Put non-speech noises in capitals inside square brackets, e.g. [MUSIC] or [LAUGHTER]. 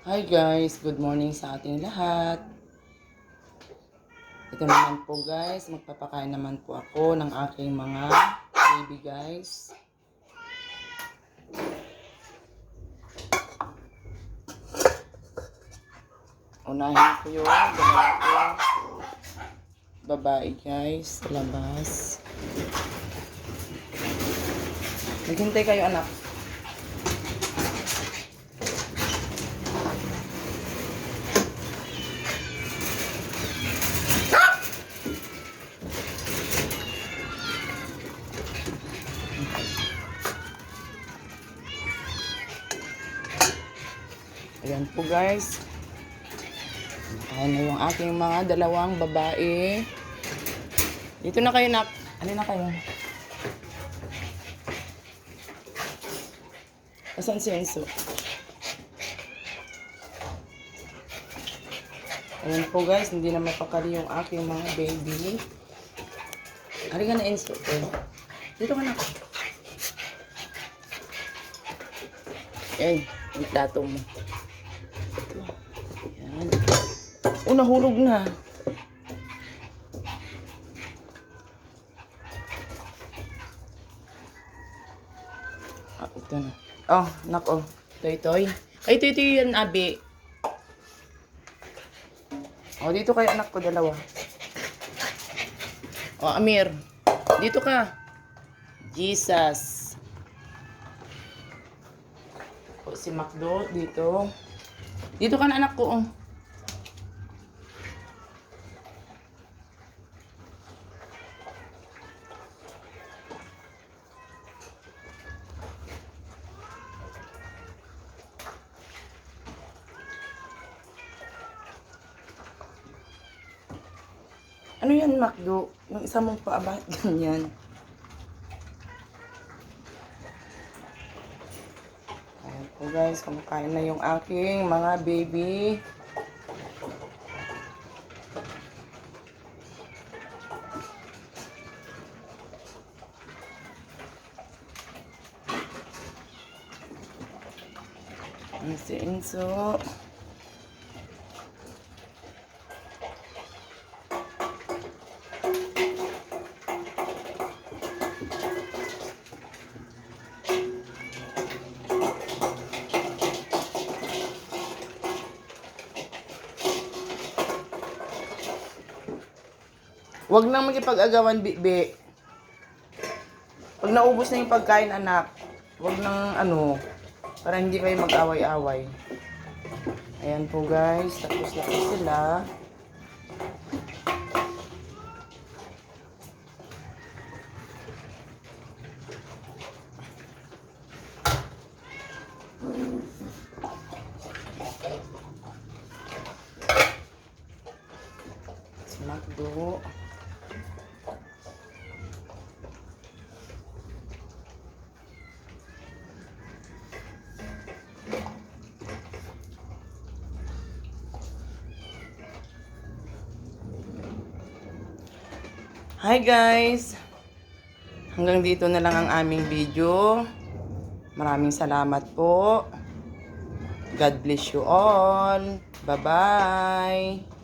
Hi guys, good morning sa ating lahat. Ito naman po guys, magpapakain naman po ako ng aking mga baby guys. Unahin ko yung dalawa ko babae guys labas. Maghintay kayo anak. Ayan po guys. Ayan na yung aking mga dalawang babae. Dito na kayo nak. Ano na kayo? Asan si Enzo? Ayan po guys, hindi na mapakali yung aking mga baby. Ari ka na Enzo. Eh. Dito ka na. Ayan, yung plato mo. Ayan. Oh, nahulog na. Ah, ito na. Oh, nako. Toy, toy. Ay, ito, ito yan, abi. Oh, dito kayo, anak ko, dalawa. Oh, Amir. Dito ka. Jesus. Oh, si Macdo, dito. Dito ka na, anak ko, oh. Ano yan, Macdo? Yung isa mong paa, bakit [LAUGHS] ganyan? Ayan po guys, kumakain na yung aking mga baby. Ayan si Enzo. Huwag nang magipag-agawan, bibi. Pag naubos na yung pagkain, anak, huwag nang ano, para hindi kayo mag-away-away. Ayan po guys, tapos na po sila. Si Macdo. Hi guys! Hanggang dito na lang ang aming video. Maraming salamat po. God bless you all. Bye-bye!